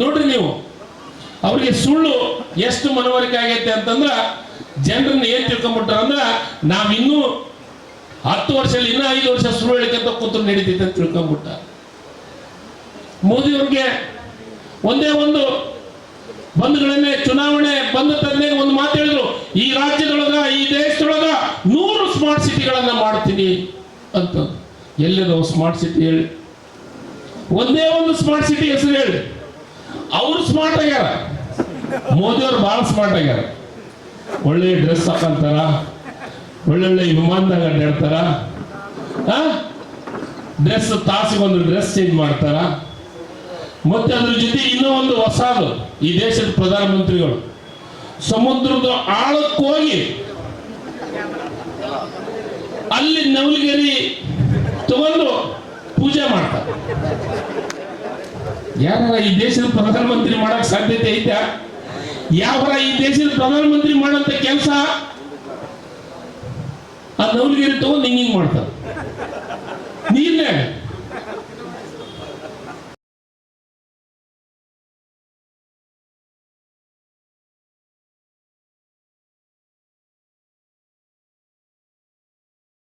ನೋಡ್ರಿ ನೀವು, ಅವ್ರಿಗೆ ಸುಳ್ಳು ಎಷ್ಟು ಮನವರಿಕೆ ಆಗೈತೆ ಅಂತಂದ್ರ ಜನರನ್ನ ಏನ್ ತಿಳ್ಕೊಂಡ್ಬಿಟ್ರ ಅಂದ್ರ ನಾವಿನ್ನೂ ಹತ್ತು ವರ್ಷ ಇನ್ನೂ ಐದು ವರ್ಷ ಸುಳ್ಳು ಹೇಳಿಕೆಂತ ಕೂತು ನಡೀತೈತೆ ಅಂತ ತಿಳ್ಕೊಂಬಿಟ್ಟ. ಮೋದಿಯವ್ರಿಗೆ ಒಂದೇ ಒಂದು ಬಂಧುಗಳನ್ನೇ ಚುನಾವಣೆ ಬಂದ ತನ್ನೇ ಒಂದು ಮಾತು ಹೇಳಿದ್ರು, ಈ ರಾಜ್ಯದೊಳಗ, ಈ ದೇಶದೊಳಗ ನೂರು ಸ್ಮಾರ್ಟ್ ಸಿಟಿಗಳನ್ನ ಮಾಡ್ತೀನಿ ಅಂತ ಎಲ್ಲಿದಾವ ಸ್ಮಾರ್ಟ್ ಸಿಟಿ ಹೇಳಿ. ಒಂದೇ ಒಂದು ಸ್ಮಾರ್ಟ್ ಸಿಟಿ ಹೆಸರು ಹೇಳಿ. ಅವ್ರು ಸ್ಮಾರ್ಟ್ ಆಗ್ಯಾರ. ಮೋದಿಯವ್ರು ಬಹಳ ಸ್ಮಾರ್ಟ್ ಆಗ್ಯಾರ. ಒಳ್ಳೆ ಡ್ರೆಸ್ ಹಾಕಂತಾರ ಒಳ್ಳೊಳ್ಳೆ ವಿಮಾನದಾಗ ಅಡ್ಡಾಡ್ತಾರ ಡ್ರೆಸ್ ತಾಸಿಗೊಂದು ಡ್ರೆಸ್ ಚೇಂಜ್ ಮಾಡ್ತಾರ. ಮತ್ತೆ ಅದ್ರ ಜೊತೆ ಇನ್ನೂ ಒಂದು ಹೊಸದು, ಈ ದೇಶದ ಪ್ರಧಾನಮಂತ್ರಿಗಳು. ಸಮುದ್ರದ ಆಳಕ್ಕೋಗಿ ಅಲ್ಲಿ ನವಲಗಿರಿ ತಗೊಂಡು ಪೂಜೆ ಮಾಡ್ತಾರೆ ಯಾರ ಈ ದೇಶದ ಪ್ರಧಾನಮಂತ್ರಿ ಮಾಡಕ್ ಸಾಧ್ಯತೆ ಐತಾ? ಯಾವ ಈ ದೇಶದ ಪ್ರಧಾನಮಂತ್ರಿ ಮಾಡಂತ ಕೆಲಸ? ಆ ನವಲಗಿರಿ ತಗೊಂಡು ಹಿಂಗ್ ಮಾಡ್ತಾರೆ. ನೀರ್ನ್ಯಾಗ